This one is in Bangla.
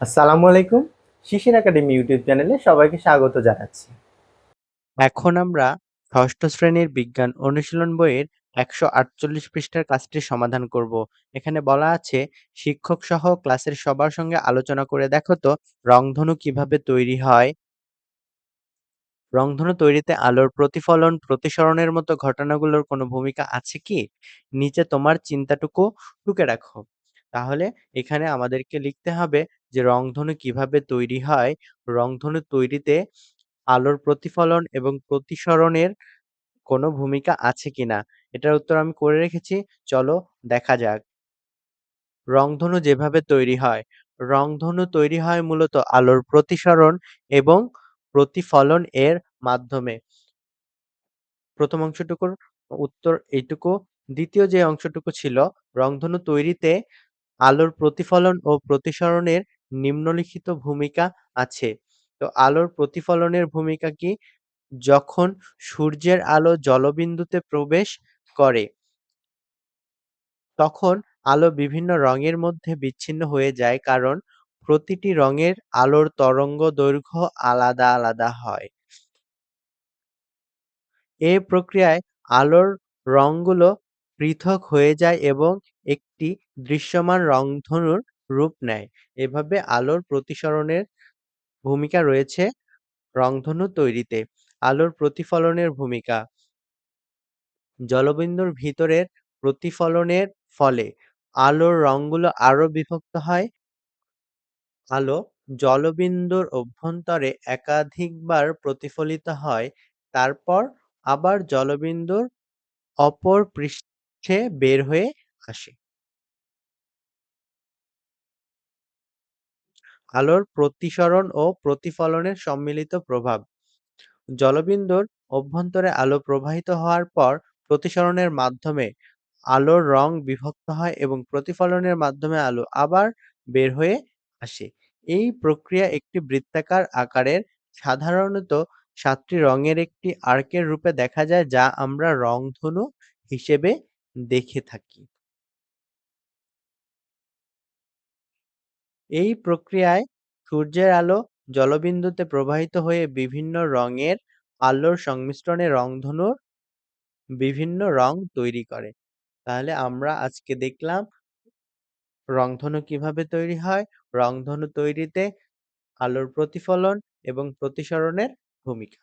আসসালামু আলাইকুম, শিশির একাডেমি ইউটিউব চ্যানেলে সবাইকে স্বাগত জানাচ্ছি। এখন আমরা ষষ্ঠ শ্রেণির বিজ্ঞান অনুশীলন বইয়ের একশো আটচল্লিশ পৃষ্ঠার কাজটি সমাধান করব। এখানে বলা আছে, শিক্ষক সহ ক্লাসের সবার সঙ্গে আলোচনা করে দেখো তো, রংধনু কীভাবে তৈরি হয়। রংধনু তৈরিতে আলোর প্রতিফলন, প্রতিসরণের মতো ঘটনাগুলোর কোনো ভূমিকা আছে কি? নিচে তোমার চিন্তাটুকু টুকে রাখো। তাহলে এখানে আমাদেরকে লিখতে হবে যে রংধনু কীভাবে তৈরি হয়, রংধনু তৈরিতে আলোর প্রতিফলন এবং প্রতিসরণের কোনো ভূমিকা আছে কিনা? এটার উত্তর আমি করে রেখেছি। চলো দেখা যাক। রংধনু যেভাবে তৈরি হয়, রংধনু তৈরি হয় মূলত আলোর প্রতিসরণ এবং প্রতিফলন এর মাধ্যমে। প্রথম অংশটুকুর উত্তর এইটুকু। দ্বিতীয় যে অংশটুকু ছিল, রংধনু তৈরিতে আলোর প্রতিফলন ও প্রতিসরণের নিম্নলিখিত ভূমিকা আছে। তো আলোর প্রতিফলনের ভূমিকা কি? যখন সূর্যের আলো জলবিন্দুতে প্রবেশ করে, তখন আলো বিভিন্ন রঙের মধ্যে বিচ্ছিন্ন হয়ে যায় কারণ প্রতিটি রঙের আলোর তরঙ্গ দৈর্ঘ্য আলাদা আলাদা হয়। এ প্রক্রিয়ায় আলোর রঙগুলো পৃথক হয়ে যায় এবং একটি দৃশ্যমান রংধনুর রূপ নেয়। এভাবে আলোর প্রতিসরণের ভূমিকা রয়েছে রংধনু তৈরিতে। আলোর প্রতিফলনের ভূমিকা। জলবিন্দুর ভিতরের প্রতিফলনের ফলে আলোর রঙগুলো আরও বিভক্ত হয়। আলো জলবিন্দুর অভ্যন্তরে একাধিকবার প্রতিফলিত হয়, তারপর আবার জলবিন্দুর অপর পৃষ্ঠে বের হয়ে আসে। আলোর প্রতিসরণ ও প্রতিফলনের সম্মিলিত প্রভাব। জলবিন্দুর অভ্যন্তরে আলো প্রবাহিত হওয়ার পর প্রতিসরণের মাধ্যমে আলোর রং বিভক্ত হয় এবং প্রতিফলনের মাধ্যমে আলো আবার বের হয়ে আসে। এই প্রক্রিয়া একটি বৃত্তাকার আকারের সাধারণত সাতটি রঙের একটি আর্কের রূপে দেখা যায় যা আমরা রংধনু হিসেবে দেখে থাকি। এই প্রক্রিয়ায় সূর্যের আলো জলবিন্দুতে প্রবাহিত হয়ে বিভিন্ন রঙের আলোর সংমিশ্রণে রংধনুর বিভিন্ন রং তৈরি করে। তাহলে আমরা আজকে দেখলাম রংধনু কীভাবে তৈরি হয়, রংধনু তৈরিতে আলোর প্রতিফলন এবং প্রতিসরণের ভূমিকা।